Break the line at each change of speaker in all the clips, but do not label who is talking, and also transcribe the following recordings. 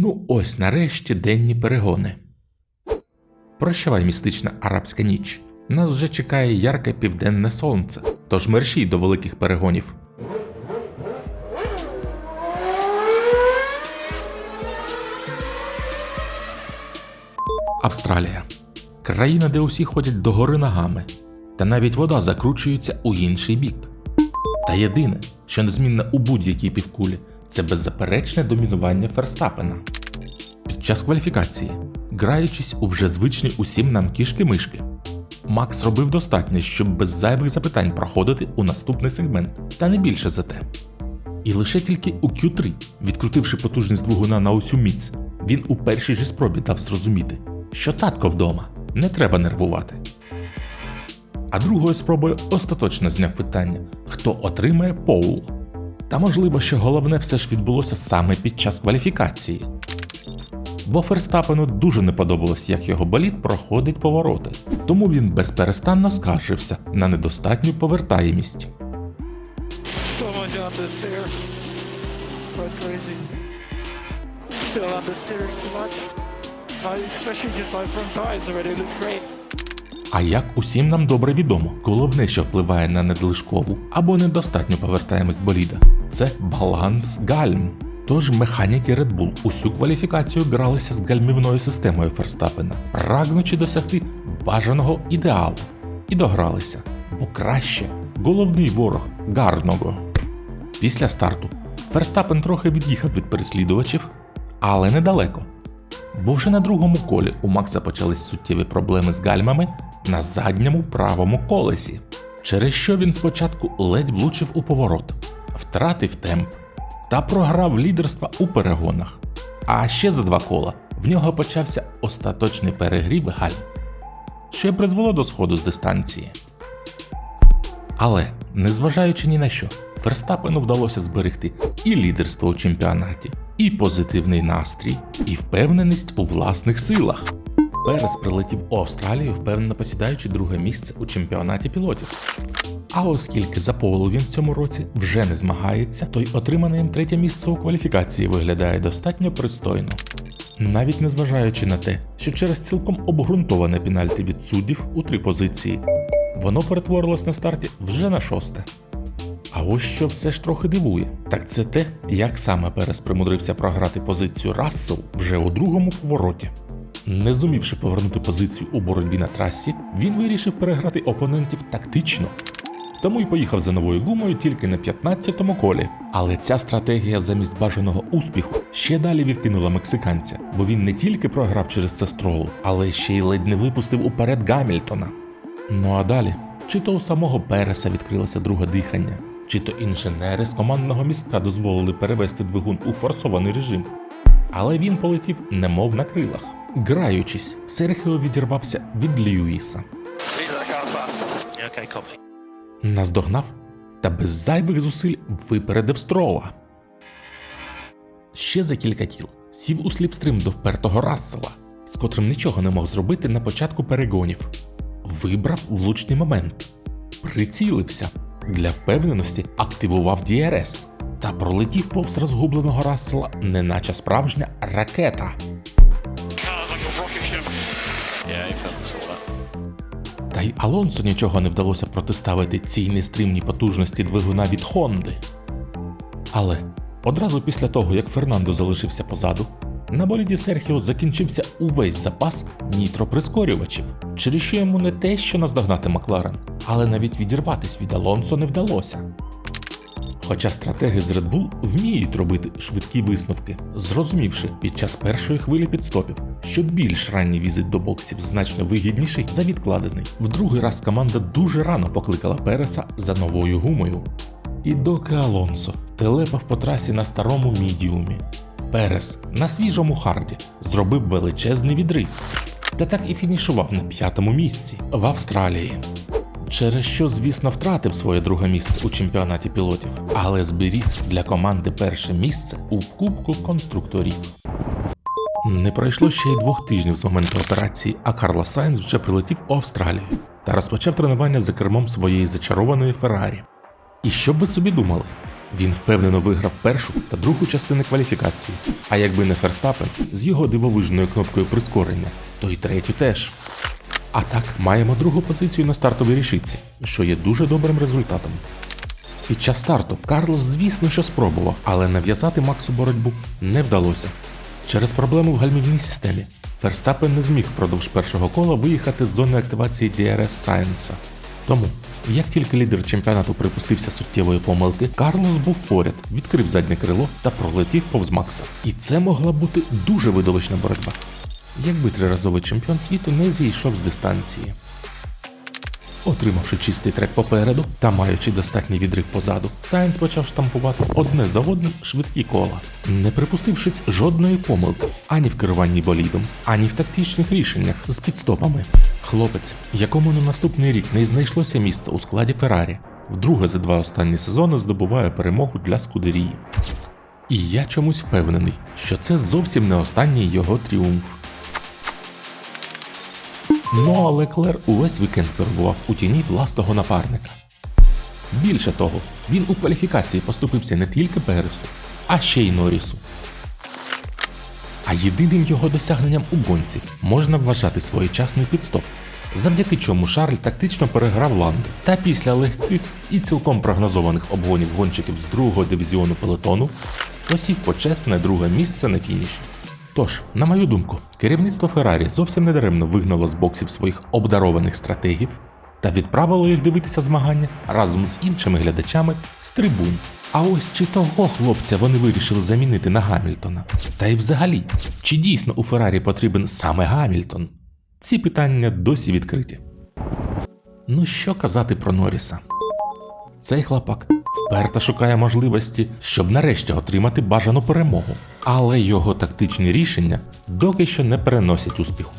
Ну ось нарешті денні перегони. Прощавай, містична арабська ніч. Нас вже чекає ярке південне сонце, тож мерщій до великих перегонів. Австралія країна, де усі ходять догори ногами, та навіть вода закручується у інший бік. Та єдине, що незмінне у будь-якій півкулі, це беззаперечне домінування Ферстапена. Під час кваліфікації, граючись у вже звичні усім нам кішки-мишки, Макс робив достатньо, щоб без зайвих запитань проходити у наступний сегмент, та не більше за те. І лише тільки у Q3, відкрутивши потужність двигуна на усю міць, він у першій же спробі дав зрозуміти, що татко вдома, не треба нервувати. А другою спробою остаточно зняв питання, хто отримає поул. Та можливо, що головне все ж відбулося саме під час кваліфікації. Бо Ферстапену дуже не подобалось, як його болід проходить повороти, тому він безперестанно скаржився на недостатню повертаємість. А як усім нам добре відомо, головне, що впливає на недлишкову або недостатню повертаємость боліда, це баланс гальм. Тож механіки Red Bull усю кваліфікацію гралися з гальмівною системою Ферстапена, прагнучи досягти бажаного ідеалу. І догралися, бо краще головний ворог гарного. Після старту Ферстапен трохи від'їхав від переслідувачів, але недалеко. Бо вже на другому колі у Макса почались суттєві проблеми з гальмами на задньому правому колесі, через що він спочатку ледь влучив у поворот, втратив темп та програв лідерство у перегонах. А ще за два кола в нього почався остаточний перегрів гальм, що й призвело до сходу з дистанції. Але, незважаючи ні на що, Ферстапену вдалося зберегти і лідерство у чемпіонаті, і позитивний настрій, і впевненість у власних силах. Перес прилетів у Австралію, впевнено посідаючи друге місце у чемпіонаті пілотів. А оскільки за полу він в цьому році вже не змагається, то й отримане їм третє місце у кваліфікації виглядає достатньо пристойно. Навіть незважаючи на те, що через цілком обґрунтоване пенальті від суддів у три позиції, воно перетворилось на старті вже на шосте. А ось що все ж трохи дивує, так це те, як саме Перес примудрився програти позицію Рассел вже у другому повороті. Не зумівши повернути позицію у боротьбі на трасі, він вирішив переграти опонентів тактично. Тому й поїхав за новою гумою тільки на 15-му колі. Але ця стратегія замість бажаного успіху ще далі відкинула мексиканця, бо він не тільки програв через це стролу, але ще й ледь не випустив уперед Гамільтона. Ну а далі, чи то у самого Переса відкрилося друге дихання, чи то інженери з командного містка дозволили перевести двигун у форсований режим. Але він полетів немов на крилах. Граючись, Серхіо відірвався від Льюіса. Наздогнав та без зайвих зусиль випередив Строва. Ще за кілька кіл сів у сліпстрим до впертого Рассела, з котрим нічого не мог зробити на початку перегонів. Вибрав влучний момент, прицілився, для впевненості активував DRS та пролетів повз розгубленого Рассела, неначе справжня ракета. Та й Алонсо нічого не вдалося протиставити цій нестримній потужності двигуна від Хонди. Але одразу після того, як Фернандо залишився позаду, на боліді Серхіо закінчився увесь запас нітроприскорювачів, через що йому не те, що наздогнати Макларен, але навіть відірватись від Алонсо не вдалося. Хоча стратеги з Red Bull вміють робити швидкі висновки, зрозумівши під час першої хвилі підстопів, що більш ранній візит до боксів значно вигідніший за відкладений. В другий раз команда дуже рано покликала Переса за новою гумою. І доки Алонсо телепав по трасі на старому мідіумі, Перес на свіжому харді зробив величезний відрив та так і фінішував на п'ятому місці в Австралії. Через що, звісно, втратив своє друге місце у чемпіонаті пілотів, але зберіг для команди перше місце у Кубку конструкторів. Не пройшло ще й двох тижнів з моменту операції, а Карло Сайнс вже прилетів у Австралію та розпочав тренування за кермом своєї зачарованої Феррарі. І що б ви собі думали? Він впевнено виграв першу та другу частини кваліфікації. А якби не Ферстапен з його дивовижною кнопкою прискорення, то й третю теж. А так, маємо другу позицію на стартовій рішиці, що є дуже добрим результатом. Під час старту Карлос, звісно, що спробував, але нав'язати Максу боротьбу не вдалося. Через проблему в гальмівній системі Ферстапен не зміг впродовж першого кола виїхати з зони активації DRS Science. Тому, як тільки лідер чемпіонату припустився суттєвої помилки, Карлос був поряд, відкрив заднє крило та пролетів повз Макса. І це могла бути дуже видовищна боротьба, якби триразовий чемпіон світу не зійшов з дистанції. Отримавши чистий трек попереду та маючи достатній відрив позаду, Сайнс почав штампувати одне за одним швидкі кола, не припустившись жодної помилки ані в керуванні болідом, ані в тактичних рішеннях з підстопами. Хлопець, якому на наступний рік не знайшлося місця у складі Феррарі, вдруге за два останні сезони здобуває перемогу для Скудерії. І я чомусь впевнений, що це зовсім не останній його тріумф. Ну а Леклер увесь вікенд перебував у тіні власного напарника. Більше того, він у кваліфікації поступився не тільки Пересу, а ще й Норрісу. А єдиним його досягненням у гонці можна вважати своєчасний підстоп, завдяки чому Шарль тактично переграв Ланду. Та після легких і цілком прогнозованих обгонів гонщиків з другого дивізіону пелетону посів почесне друге місце на фініші. Тож, на мою думку, керівництво Феррарі зовсім недаремно вигнало з боксів своїх обдарованих стратегів та відправило їх дивитися змагання разом з іншими глядачами з трибун. А ось чи того хлопця вони вирішили замінити на Гамільтона? Та й взагалі, чи дійсно у Феррарі потрібен саме Гамільтон? Ці питання досі відкриті. Ну що казати про Норріса? Цей хлопак вперто шукає можливості, щоб нарешті отримати бажану перемогу, але його тактичні рішення доки що не переносять успіху.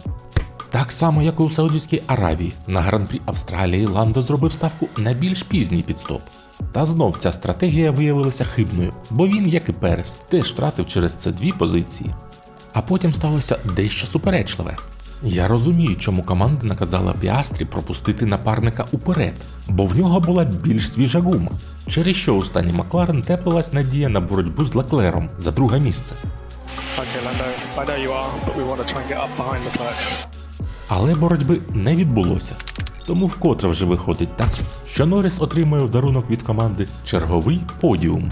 Так само, як і у Саудівській Аравії, на гран-прі Австралії Ландо зробив ставку на більш пізній підстоп. Та знов ця стратегія виявилася хибною, бо він, як і Перес, теж втратив через це дві позиції. А потім сталося дещо суперечливе. Я розумію, чому команда наказала Піастрі пропустити напарника уперед, бо в нього була більш свіжа гума, через що у стані Макларен теплилась надія на боротьбу з Леклером за друге місце. Але боротьби не відбулося. Тому вкотре вже виходить так, що Норріс отримує в дарунок від команди черговий подіум.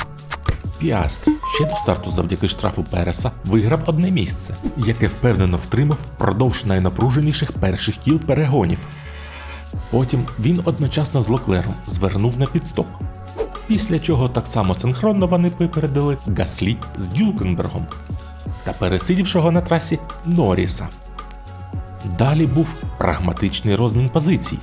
Піаст ще до старту завдяки штрафу Переса виграв одне місце, яке впевнено втримав впродовж найнапруженіших перших кіл перегонів. Потім він одночасно з Локлером звернув на підстоп. Після чого так само синхронно вони випередили Гаслі з Дюлкенбергом та пересидівшого на трасі Норріса. Далі був прагматичний розмін позицій,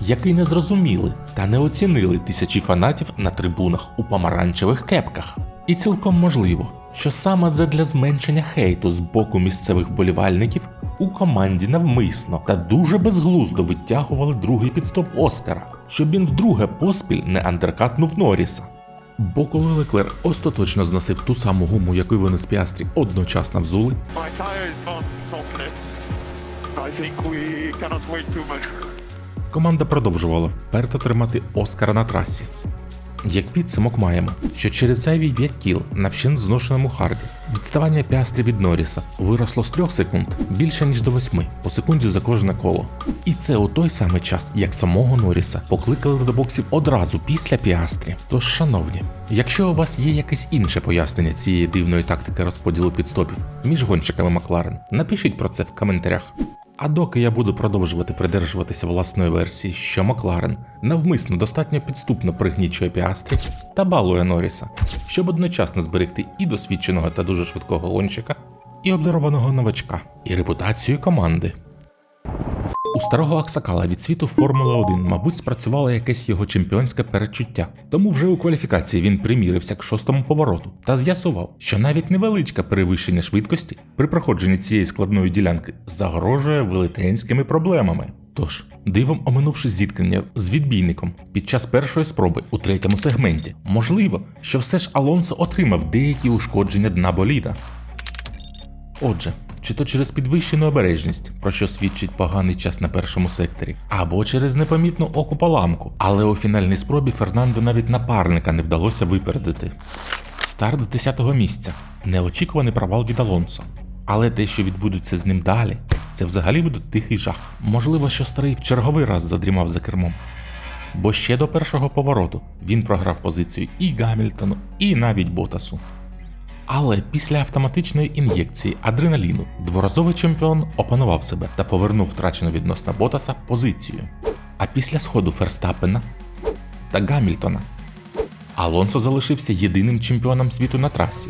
який не зрозуміли та не оцінили тисячі фанатів на трибунах у помаранчевих кепках. І цілком можливо, що саме задля зменшення хейту з боку місцевих вболівальників у команді навмисно та дуже безглуздо витягували другий підстоп Оскара, щоб він вдруге поспіль не андеркатнув Норріса. Бо коли Леклер остаточно зносив ту саму гуму, яку вони з Піастрі одночасно взули, команда продовжувала вперто тримати Оскара на трасі. Як підсумок маємо, що через зайві 5 кіл на вщент зношеному харді відставання піастрі від Норріса виросло з 3 секунд більше ніж до 8 по секунді за кожне коло. І це у той самий час, як самого Норріса покликали до боксів одразу після піастрі. Тож, шановні, якщо у вас є якесь інше пояснення цієї дивної тактики розподілу підстопів між гонщиками Макларен, напишіть про це в коментарях. А доки я буду продовжувати придержуватися власної версії, що Макларен навмисно достатньо підступно пригнічує Піастрі та балує Норріса, щоб одночасно зберегти і досвідченого та дуже швидкого гонщика, і обдарованого новачка, і репутацію команди. У старого Аксакала від світу Формула 1, мабуть, спрацювало якесь його чемпіонське перечуття. Тому вже у кваліфікації він примірився к шостому повороту та з'ясував, що навіть невеличке перевищення швидкості при проходженні цієї складної ділянки загрожує велетенськими проблемами. Тож, дивом оминувши зіткнення з відбійником під час першої спроби у третьому сегменті, можливо, що все ж Алонсо отримав деякі ушкодження дна боліда. Отже, чи то через підвищену обережність, про що свідчить поганий час на першому секторі, або через непомітну окупаламку. Але у фінальній спробі Фернандо навіть напарника не вдалося випередити. Старт з 10-го місця. Неочікуваний провал від Алонсо. Але те, що відбудеться з ним далі, це взагалі буде тихий жах. Можливо, що старий в черговий раз задрімав за кермом. Бо ще до першого повороту він програв позицію і Гамільтону, і навіть Ботасу. Але після автоматичної ін'єкції адреналіну дворазовий чемпіон опанував себе та повернув втрачену відносно Ботаса позицію. А після сходу Ферстапена та Гамільтона Алонсо залишився єдиним чемпіоном світу на трасі.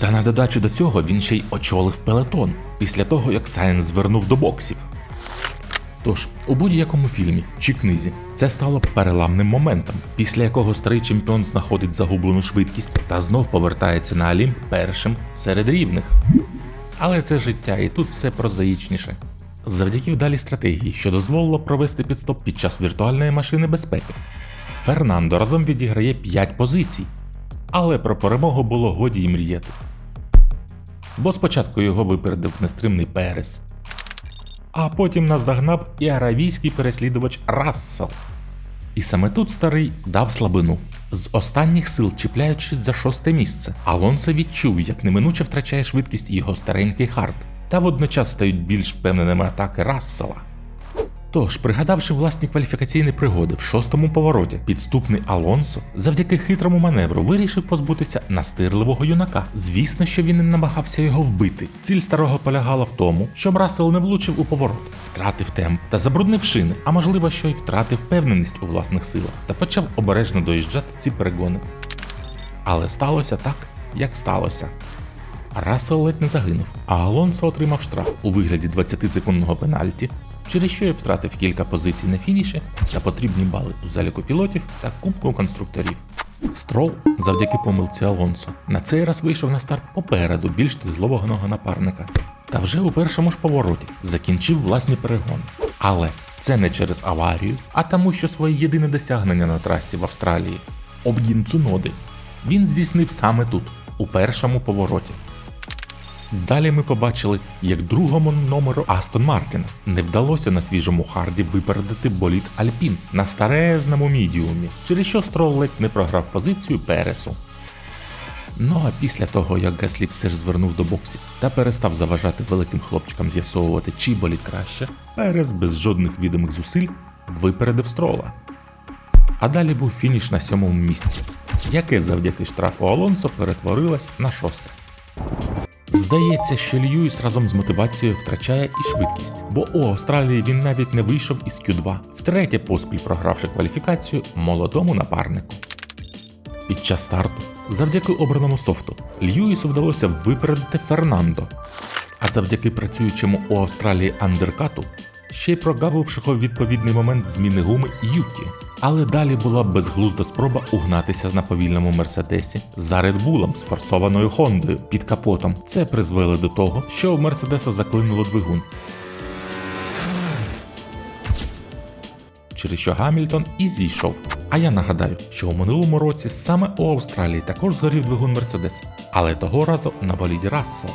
Та на додачу до цього він ще й очолив пелетон після того, як Сайенс звернув до боксів. Тож, у будь-якому фільмі чи книзі це стало переламним моментом, після якого старий чемпіон знаходить загублену швидкість та знов повертається на Олімп першим серед рівних. Але це життя, і тут все прозаїчніше. Завдяки вдалій стратегії, що дозволило провести підстоп під час віртуальної машини безпеки, Фернандо разом відіграє 5 позицій, але про перемогу було годі й мріяти. Бо спочатку його випередив нестримний Перес, а потім наздогнав і аравійський переслідувач Рассел. І саме тут старий дав слабину. З останніх сил чіпляючись за шосте місце, Алонсо відчув, як неминуче втрачає швидкість його старенький хард, та водночас стають більш впевненими атаки Рассела. Тож, пригадавши власні кваліфікаційні пригоди в шостому повороті, підступний Алонсо завдяки хитрому маневру вирішив позбутися настирливого юнака. Звісно, що він не намагався його вбити. Ціль старого полягала в тому, щоб Рассел не влучив у поворот, втратив темп та забруднив шини, а можливо, що й втратив впевненість у власних силах та почав обережно доїжджати ці перегони. Але сталося так, як сталося. Рассел ледь не загинув, а Алонсо отримав штраф у вигляді 20-секундного пенальті, через що й втратив кілька позицій на фініші та потрібні бали у заліку пілотів та кубку конструкторів. Строл, завдяки помилці Алонсо, на цей раз вийшов на старт попереду більш тяжлового напарника. Та вже у першому ж повороті закінчив власні перегони. Але це не через аварію, а тому, що своє єдине досягнення на трасі в Австралії обгін Цуноди він здійснив саме тут, у першому повороті. Далі ми побачили, як другому номеру Астон Мартіна не вдалося на свіжому харді випередити боліт Альпін на старезному мідіумі, через що Строл ледь не програв позицію Пересу. Ну а після того, як Гаслі все ж звернув до боксів та перестав заважати великим хлопчикам з'ясовувати, чий боліт краще, Перес без жодних відомих зусиль випередив Строла. А далі був фініш на сьомому місці, яке завдяки штрафу Алонсо перетворилось на шосте. Здається, що Льюіс разом з мотивацією втрачає і швидкість, бо у Австралії він навіть не вийшов із Q2, втретє поспіль програвши кваліфікацію молодому напарнику. Під час старту, завдяки обраному софту, Льюісу вдалося випередити Фернандо, а завдяки працюючому у Австралії андеркату, ще й прогавившого відповідний момент зміни гуми Юкі. Але далі була безглузда спроба угнатися на повільному мерседесі за Редбулом з форсованою Хондою під капотом. Це призвело до того, що у Мерседеса заклинуло двигун. Через що Гамільтон і зійшов. А я нагадаю, що у минулому році саме у Австралії також згорів двигун Мерседеса, але того разу на боліді Рассел.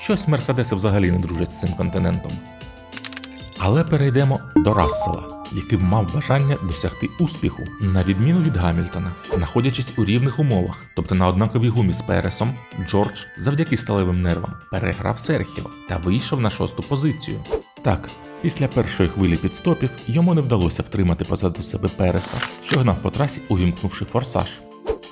Щось Мерседеси взагалі не дружать з цим континентом. Але перейдемо до Рассела, який мав бажання досягти успіху, на відміну від Гамільтона, знаходячись у рівних умовах, тобто на однаковій гумі з Пересом, Джордж завдяки сталевим нервам переграв Серхіо та вийшов на шосту позицію. Так, після першої хвилі підстопів йому не вдалося втримати позаду себе Переса, що гнав по трасі, увімкнувши форсаж.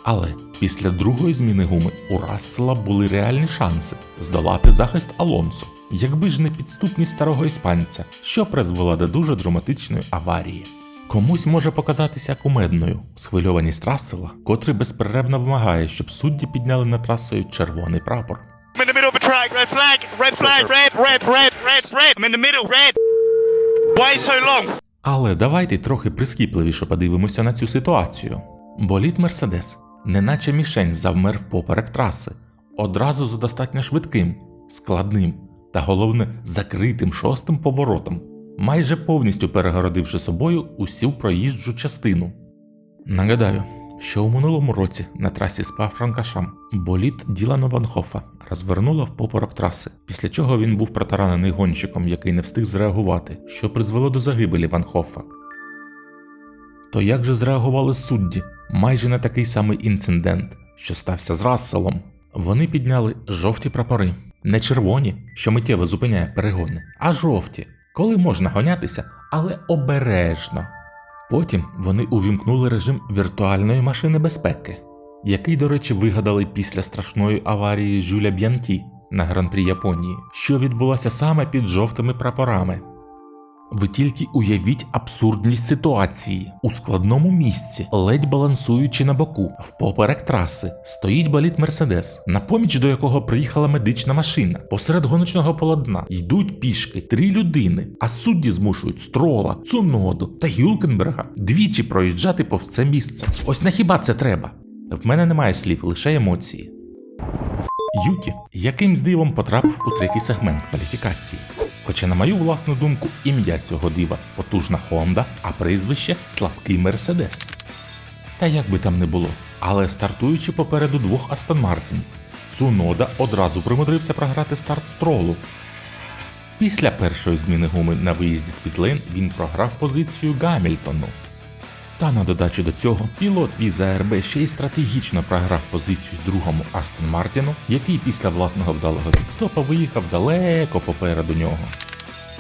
Але після другої зміни гуми у Рассела були реальні шанси здолати захист Алонсо, якби ж не підступність старого іспанця, що призвела до дуже драматичної аварії. Комусь може показатися кумедною схвильованість Рассела, котрий безперервно вимагає, щоб судді підняли над трасою червоний прапор. Але давайте трохи прискіпливіше подивимося на цю ситуацію. Боліт Мерседес, неначе мішень завмер впоперек траси, одразу за достатньо швидким, складним та головне закритим шостим поворотом, майже повністю перегородивши собою усю проїжджу частину. Нагадаю, що у минулому році на трасі спа Франкашам боліт Ділана Ванхофа розвернула в попорок траси, після чого він був протаранений гонщиком, який не встиг зреагувати, що призвело до загибелі Ванхофа. То як же зреагували судді майже на такий самий інцидент, що стався з Расселом? Вони підняли жовті прапори, не червоні, що миттєво зупиняє перегони, а жовті, коли можна гонятися, але обережно. Потім вони увімкнули режим віртуальної машини безпеки, який, до речі, вигадали після страшної аварії Жюля Б'янкі на гран-прі Японії, що відбулася саме під жовтими прапорами. Ви тільки уявіть абсурдність ситуації. У складному місці, ледь балансуючи на боку, впоперек траси, стоїть боліт Мерседес, на поміч до якого приїхала медична машина. Посеред гоночного полотна йдуть пішки три людини, а судді змушують Строла, Цуноду та Гюлкенберга двічі проїжджати повз це місце. Ось на хіба це треба? В мене немає слів, лише емоції. Юкі якимсь дивом потрапив у третій сегмент кваліфікації. Хоча, на мою власну думку, ім'я цього дива потужна Honda, а прізвище слабкий Мерседес. Та як би там не було, але стартуючи попереду двох Астон Мартін, Цунода одразу примудрився програти старт стролу. Після першої зміни гуми на виїзді з Пітлейн він програв позицію Гамільтону. Та на додачу до цього, пілот Віза РБ ще й стратегічно програв позицію другому Астон Мартіну, який після власного вдалого підстопа виїхав далеко попереду нього.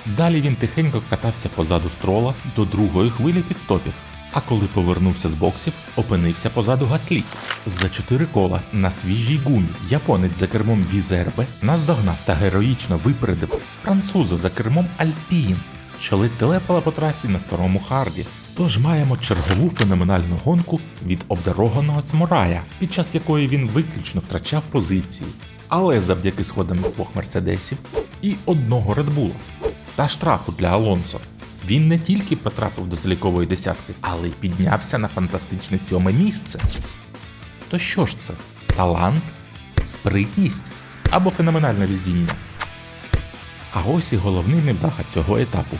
Далі він тихенько катався позаду строла до другої хвилі підстопів. А коли повернувся з боксів, опинився позаду гаслі. За чотири кола на свіжій гумі японець за кермом Візербе наздогнав та героїчно випередив француза за кермом Альпін, що ледь телепала по трасі на старому харді. Тож маємо чергову феноменальну гонку від обдарованого самурая, під час якої він виключно втрачав позиції, але завдяки сходам двох мерседесів і одного редбула та штрафу для Алонсо. Він не тільки потрапив до залікової десятки, але й піднявся на фантастичне сьоме місце. То що ж це? Талант, спритність або феноменальне везіння? А ось і головний невдаха цього етапу.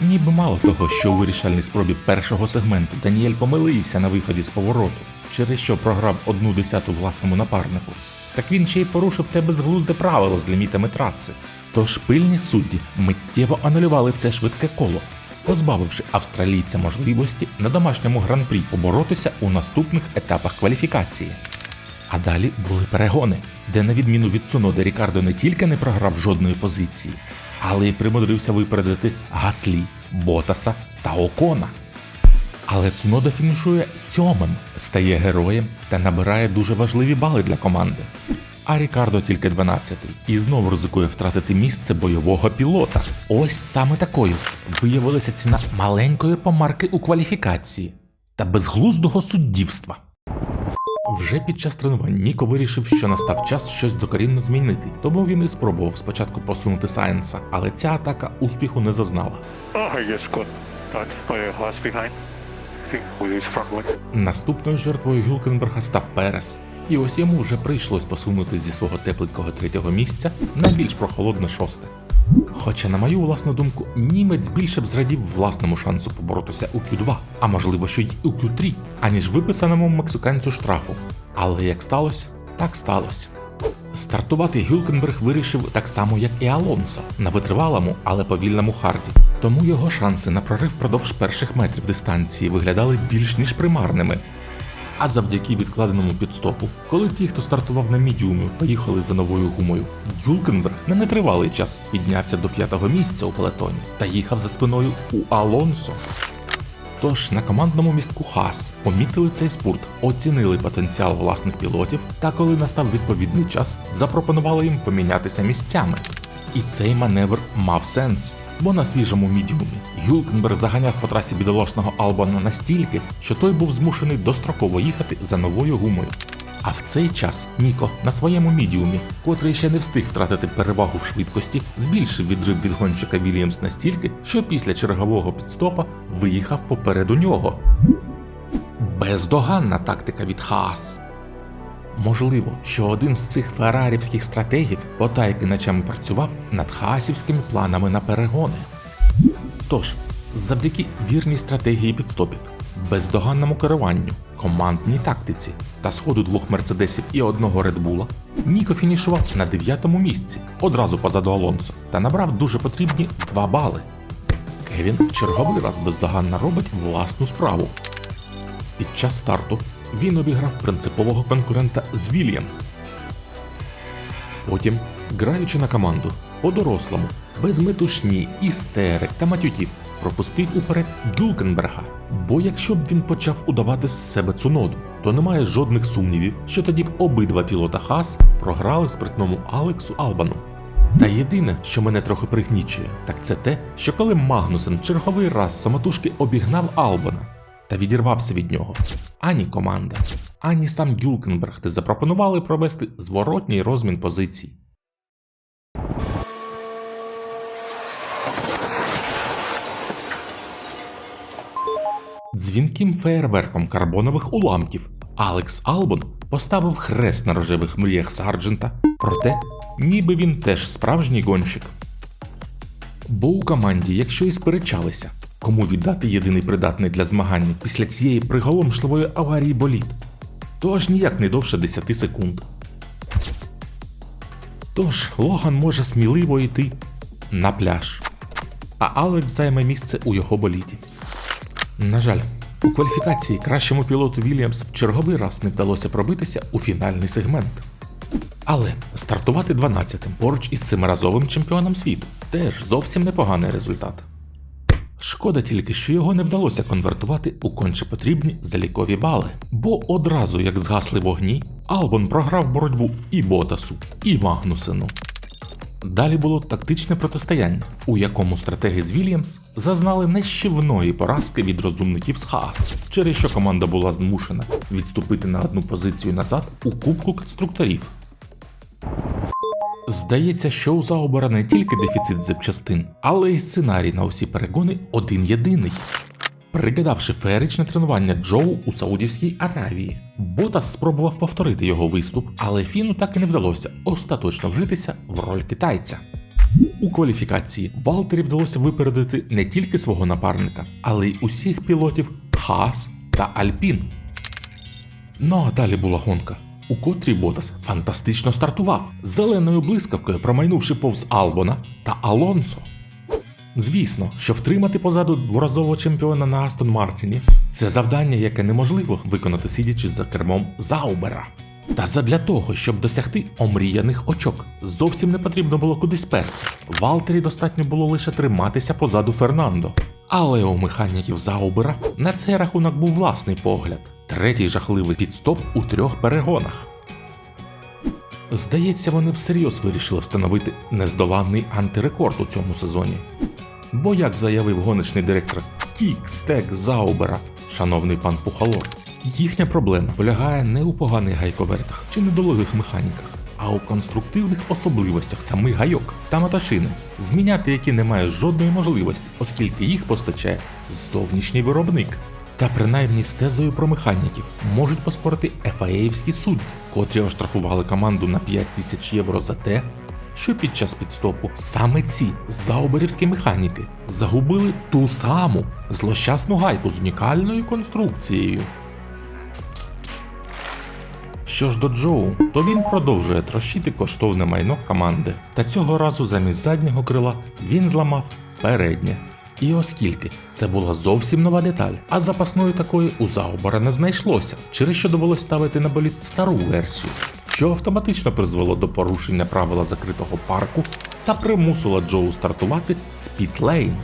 Ніби мало того, що у вирішальній спробі першого сегменту Даніель помилився на виході з повороту, через що програв одну десяту власному напарнику, так він ще й порушив те безглузде правило з лімітами траси. Тож пильні судді миттєво анулювали це швидке коло, позбавивши австралійця можливості на домашньому гран-прі поборотися у наступних етапах кваліфікації. А далі були перегони, де, на відміну від Цуноди, Рікардо не тільки не програв жодної позиції, але й примудрився випередити Гаслі, Ботаса та Окона. Але Цунода фінішує сьомим, стає героєм та набирає дуже важливі бали для команди. А Рікардо тільки 12-й і знову ризикує втратити місце бойового пілота. Ось саме такою виявилася ціна маленької помарки у кваліфікації та безглуздого суддівства. Вже під час тренувань Ніко вирішив, що настав час щось докорінно змінити, тому він і спробував спочатку посунути Сайенса, але ця атака успіху не зазнала.
Oh.
Наступною жертвою Гюлкенберга став Перес. І ось йому вже прийшлось посунути зі свого тепленького третього місця на більш прохолодне шосте. Хоча, на мою власну думку, німець більше б зрадів власному шансу поборотися у Q2, а можливо, що й у Q3, аніж виписаному мексиканцю штрафу. Але як сталося, так сталося. Стартувати Гюлкенберг вирішив так само, як і Алонсо, на витривалому, але повільному харді. Тому його шанси на прорив впродовж перших метрів дистанції виглядали більш ніж примарними. А завдяки відкладеному підстопу, коли ті, хто стартував на мідіумі, поїхали за новою гумою, Гюлкенберг на нетривалий час піднявся до п'ятого місця у пелетоні та їхав за спиною у Алонсо. Тож на командному містку Хас помітили цей спорт, оцінили потенціал власних пілотів та коли настав відповідний час, запропонували їм помінятися місцями. І цей маневр мав сенс, бо на свіжому мідіумі Гюлкенберг заганяв по трасі бідолашного Албана настільки, що той був змушений достроково їхати за новою гумою. А в цей час Ніко на своєму мідіумі, котрий ще не встиг втратити перевагу в швидкості, збільшив відрив від гонщика Вільямс настільки, що після чергового підстопа виїхав попереду нього. Бездоганна тактика від Хаас. Можливо, що один з цих феррарівських стратегів потайки ночами працював над хаасівськими планами на перегони. Тож, завдяки вірній стратегії підстопів, бездоганному керуванню командній тактиці та сходу двох мерседесів і одного редбула, Ніко фінішував на дев'ятому місці, одразу позаду Алонсо, та набрав дуже потрібні 2 бали. Кевін в черговий раз бездоганно робить власну справу. Під час старту він обіграв принципового конкурента з Вільямс. Потім, граючи на команду по-дорослому, без метушні, істерик та матютів, пропустив уперед Гюлкенберга. Бо якщо б він почав удавати з себе цуноду, то немає жодних сумнівів, що тоді б обидва пілота Хас програли спритному Алексу Албану. Та єдине, що мене трохи пригнічує, так це те, що коли Магнусен черговий раз самотужки обігнав Албана та відірвався від нього, ані команда, ані сам Гюлкенберг не запропонували провести зворотній розмін позицій. Дзвінким феєрверком карбонових уламків Алекс Албон поставив хрест на рожевих мріях Сарджента, проте ніби він теж справжній гонщик. Бо у команді, якщо і сперечалися, кому віддати єдиний придатний для змагання після цієї приголомшливої аварії боліт, то аж ніяк не довше 10 секунд. Тож Логан може сміливо йти на пляж, а Алекс займе місце у його боліті. На жаль, у кваліфікації кращому пілоту Вільямс в черговий раз не вдалося пробитися у фінальний сегмент. Але стартувати 12-тим поруч із семиразовим чемпіоном світу теж зовсім непоганий результат. Шкода тільки, що його не вдалося конвертувати у конче потрібні залікові бали, бо одразу як згасли вогні, Албон програв боротьбу і Ботасу, і Магнусену. Далі було тактичне протистояння, у якому стратеги з Вільямс зазнали нищівної поразки від розумників з Хаас, через що команда була змушена відступити на одну позицію назад у Кубку конструкторів. Здається, що у Заубера не тільки дефіцит запчастин, але й сценарій на усі перегони один єдиний. Пригадавши феєричне тренування Джоу у Саудівській Аравії, Ботас спробував повторити його виступ, але Фіну так і не вдалося остаточно вжитися в роль китайця. У кваліфікації Валтері вдалося випередити не тільки свого напарника, але й усіх пілотів Хаас та Альпін. Ну а далі була гонка, у котрій Ботас фантастично стартував, зеленою блискавкою промайнувши повз Албона та Алонсо. Звісно, що втримати позаду дворазового чемпіона на Астон Мартіні це завдання, яке неможливо виконати сидячи за кермом Заубера. Та задля того, щоб досягти омріяних очок, зовсім не потрібно було кудись перти. Валтері достатньо було лише триматися позаду Фернандо. Але у механіків Заубера на цей рахунок був власний погляд. Третій жахливий підстоп у трьох перегонах. Здається, вони всерйоз вирішили встановити нездоланний антирекорд у цьому сезоні. Бо, як заявив гоночний директор Кік Стек Заубера, шановний пан Пухалор, їхня проблема полягає не у поганих гайковертах чи недолугих механіках, а у конструктивних особливостях самих гайок та моточини, зміняти які немає жодної можливості, оскільки їх постачає зовнішній виробник. Та принаймні з тезою про механіків можуть поспорити ФАЄвські судді, котрі оштрафували команду на 5 тисяч євро за те, що під час підстопу саме ці зауберівські механіки загубили ту саму злощасну гайку з унікальною конструкцією. Що ж до Джоу, то він продовжує трощити коштовне майно команди, та цього разу замість заднього крила він зламав переднє. І оскільки це була зовсім нова деталь, а запасної такої у Заубера не знайшлося, через що довелось ставити на боліт стару версію, що автоматично призвело до порушення правила закритого парку та примусило Джоу стартувати з пітлейн.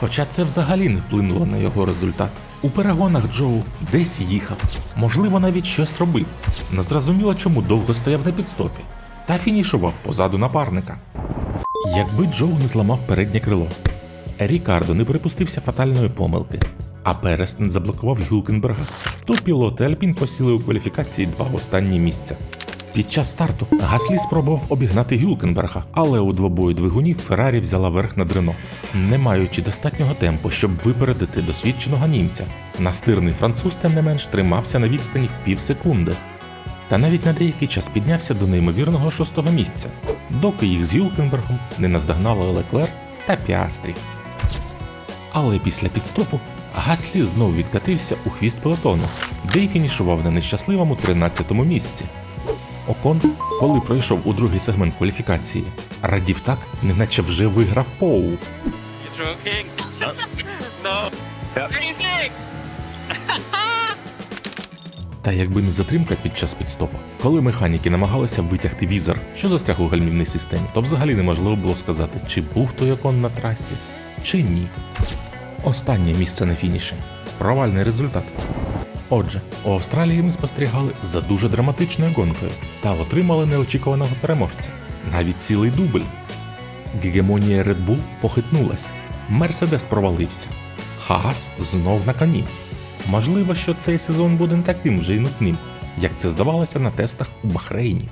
Хоча це взагалі не вплинуло на його результат. У перегонах Джоу десь їхав, можливо, навіть щось робив. Не зрозуміло, чому довго стояв на підстопі, та фінішував позаду напарника. Якби Джоу не зламав переднє крило, Рікардо не припустився фатальної помилки, а Перес не заблокував Гюлкенберга, то пілоти Альпін посіли у кваліфікації два останні місця. Під час старту Гаслі спробував обігнати Гюлкенберга, але у двобої двигунів Феррарі взяла верх над Рено, не маючи достатнього темпу, щоб випередити досвідченого німця. Настирний француз, тим не менш, тримався на відстані в пів секунди. Та навіть на деякий час піднявся до неймовірного шостого місця, доки їх з Гюлкенбергом не наздогнали Леклер та Піастрі. Але після підстопу Гаслі знов відкатився у хвіст пелотону, який фінішував на нещасливому 13-му місці. Окон, коли пройшов у другий сегмент кваліфікації, радів так, неначе вже виграв Поу. Та якби не затримка під час підстопу, коли механіки намагалися витягти візор, що застряг у гальмівній системі, то взагалі неможливо було сказати, чи був той окон на трасі, чи ні. Останнє місце на фініші. Провальний результат. Отже, у Австралії ми спостерігали за дуже драматичною гонкою та отримали неочікуваного переможця. Навіть цілий дубль. Гегемонія Red Bull похитнулась. Мерседес провалився. Хагас знов на коні. Можливо, що цей сезон буде не таким вже й нутним, як це здавалося на тестах у Бахрейні.